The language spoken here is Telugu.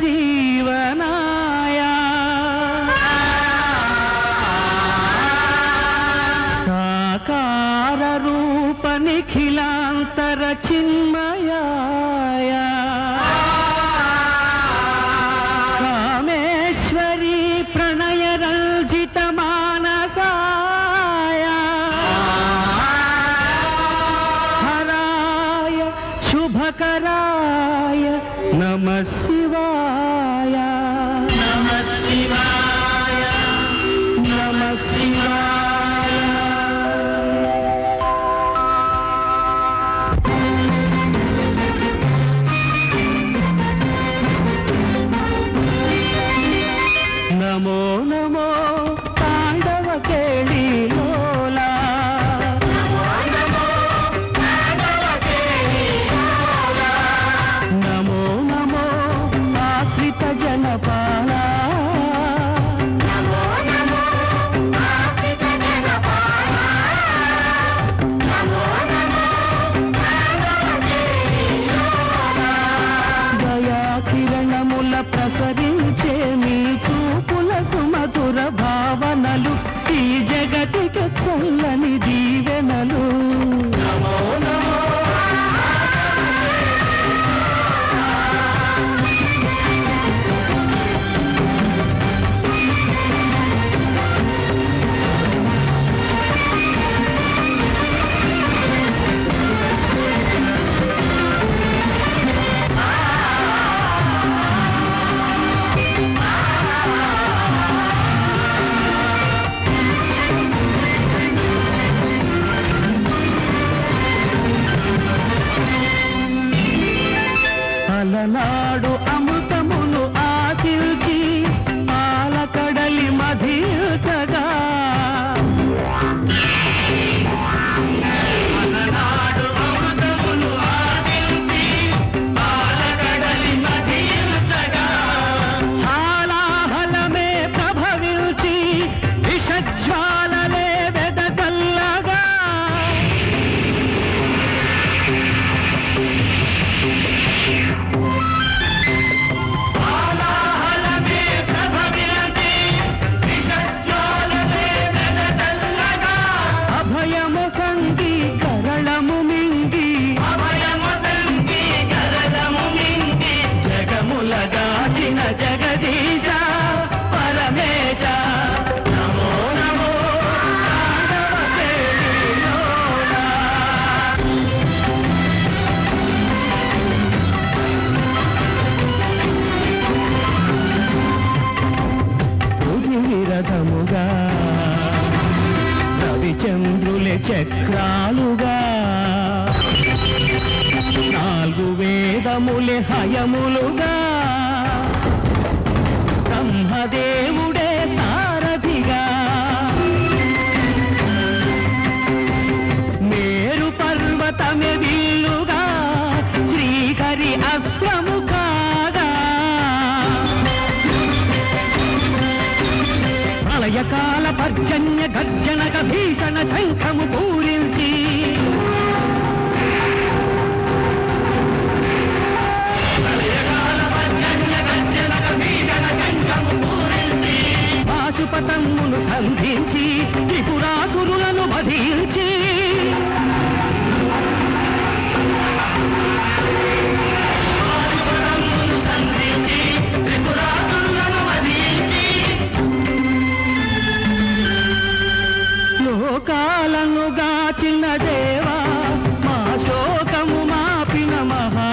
జీవనాయ సాకార రూప నిఖిలాంతర చిన్మయాయా करें అలనాడు అమృత జగముల జగదీశ పరమేశ. నమో నమో రథముగా రవిచంద్రులే చక్రాలుగా. నాలుగు వేదములే హయములుగా. బ్రహ్మదేవుడే సారథిగా మేరు పర్వతమే విల్లుగా శ్రీహరి అస్త్రము కాగా. ప్రళయకాల పర్జన్య గర్జనక భీషణ శంఖము పూజ పతంగును సంధించి త్రిపురాసురులను బధించి లోకాలను గాచిన దేవా మా శోకము మాపిన మహా